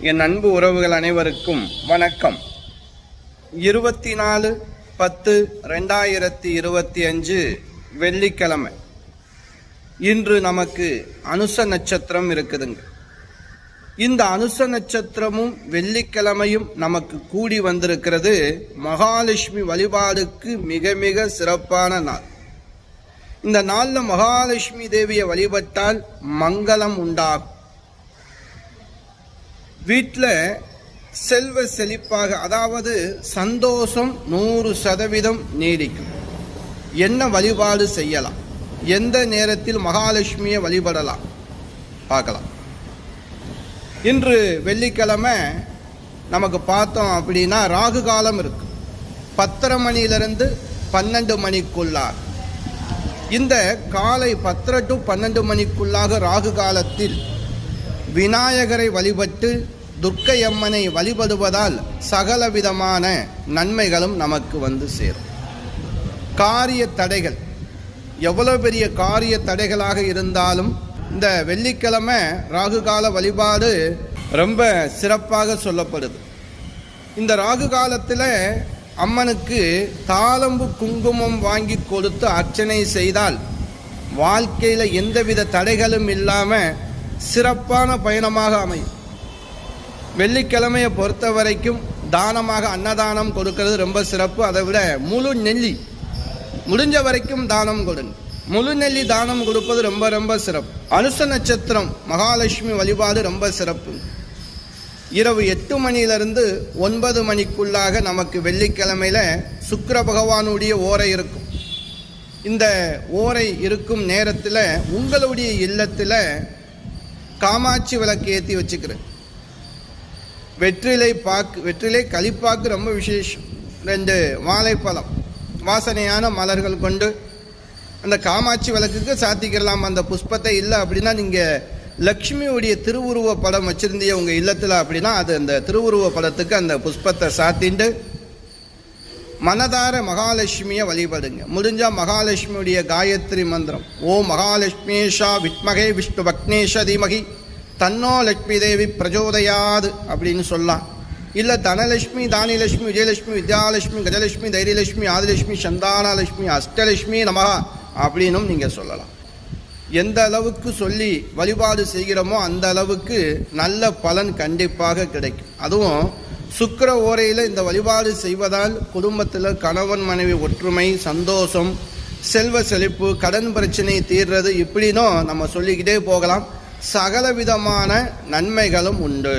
என் அன்பு உறவுகள் அனைவருக்கும் வணக்கம். இருபத்தி நாலு பத்து ரெண்டாயிரத்தி இருபத்தி அஞ்சு வெள்ளிக்கிழமை. இன்று நமக்கு அனுச நட்சத்திரம் இருக்குதுங்க. இந்த அனுச நட்சத்திரமும் வெள்ளிக்கிழமையும் நமக்கு கூடி வந்திருக்கிறது மகாலட்சுமி வழிபாடுக்கு மிக மிக சிறப்பான நாள். இந்த நாளில் மகாலட்சுமி தேவியை வழிபட்டால் மங்களம் உண்டாகும். வீட்டில் செல்வ செழிப்பாக அதாவது சந்தோஷம் நூறு சதவீதம் நீடிக்கும். என்ன வழிபாடு செய்யலாம்? எந்த நேரத்தில் மகாலட்சுமியை வழிபடலாம்? பார்க்கலாம். இன்று வெள்ளிக்கிழமை நமக்கு பார்த்தோம் அப்படின்னா ராகு காலம் இருக்கு. பத்தரை மணியிலிருந்து பன்னெண்டு மணிக்குள்ளார். இந்த காலை பத்தரை டு பன்னெண்டு மணிக்குள்ளாக ராகு காலத்தில் விநாயகரை வழிபட்டு துர்க்கை அம்மனை வழிபடுவதால் சகல விதமான நன்மைகளும் நமக்கு வந்து சேரும். காரிய தடைகள். எவ்வளோ பெரிய காரிய தடைகளாக இருந்தாலும் இந்த வெள்ளிக்கிழமை ராகு கால வழிபாடு ரொம்ப சிறப்பாக சொல்லப்படுது. இந்த ராகு காலத்தில் அம்மனுக்கு தாளம்பு குங்குமம் வாங்கி கொடுத்து அர்ச்சனை செய்தால் வாழ்க்கையில் எந்தவித தடைகளும் இல்லாமல் சிறப்பான பயணமாக அமையும். வெள்ளிக்கிழமையை பொறுத்த வரைக்கும் தானமாக அன்னதானம் கொடுக்கறது ரொம்ப சிறப்பு. அதை விட முழு நெல்லி முடிஞ்ச வரைக்கும் தானம் கொடுங்க. முழு நெல்லி தானம் கொடுப்பது ரொம்ப ரொம்ப சிறப்பு. அனுச நட்சத்திரம் மகாலட்சுமி வழிபாடு ரொம்ப சிறப்பு. இரவு எட்டு மணியிலிருந்து ஒன்பது மணிக்குள்ளாக நமக்கு வெள்ளிக்கிழமையில் சுக்கர பகவானுடைய ஓரை இருக்கும். இந்த ஓரை இருக்கும் நேரத்தில் உங்களுடைய இல்லத்தில் காமாட்சி விளக்கு ஏற்றி வச்சுக்கிறேன். வெற்றிலை பாக்கு வெற்றிலை களிப்பாக்கு ரொம்ப விசேஷம். ரெண்டு வாழைப்பழம் வாசனையான மலர்கள் கொண்டு அந்த காமாட்சி விளக்குக்கு சாத்திக்கிறலாம் அந்த புஷ்பத்தை இல்லை அப்படின்னா நீங்கள் லக்ஷ்மியுடைய திருவுருவ படம் வச்சுருந்தீங்க உங்கள் இல்லத்தில் அப்படின்னா அது அந்த திருவுருவ படத்துக்கு அந்த புஷ்பத்தை சாத்திண்டு மனதார மகாலட்சுமியை வழிபடுங்க. முடிஞ்சால் மகாலட்சுமியுடைய காயத்ரி மந்திரம். ஓ மகாலட்சுமேஷா வித்மகே விஷ்ணு பக்னேஷ தீமகி. தன்னோ லக்ஷ்மி தேவி பிரஜோதயாது அப்படின்னு சொல்லலாம். இல்லை தனலட்சுமி தானிலட்சுமி விஜயலட்சுமி வித்யாலட்சுமி கஜலட்சுமி தைரியலட்சுமி ஆதிலட்சுமி சந்தானலட்சுமி அஷ்டலட்சுமி நமகா அப்படின்னும் நீங்கள் சொல்லலாம். எந்த அளவுக்கு சொல்லி வழிபாடு செய்கிறோமோ அந்த அளவுக்கு நல்ல பலன் கண்டிப்பாக கிடைக்கும். அதுவும் சுக்கர ஓரையில் இந்த வழிபாடு செய்வதால் குடும்பத்தில் கணவன் மனைவி ஒற்றுமை சந்தோஷம் செல்வ செழிப்பு கடன் பிரச்சனை தீர்றது இப்படின்னும் நம்ம சொல்லிக்கிட்டே போகலாம். சகல விதமான நன்மைகளும் உண்டு.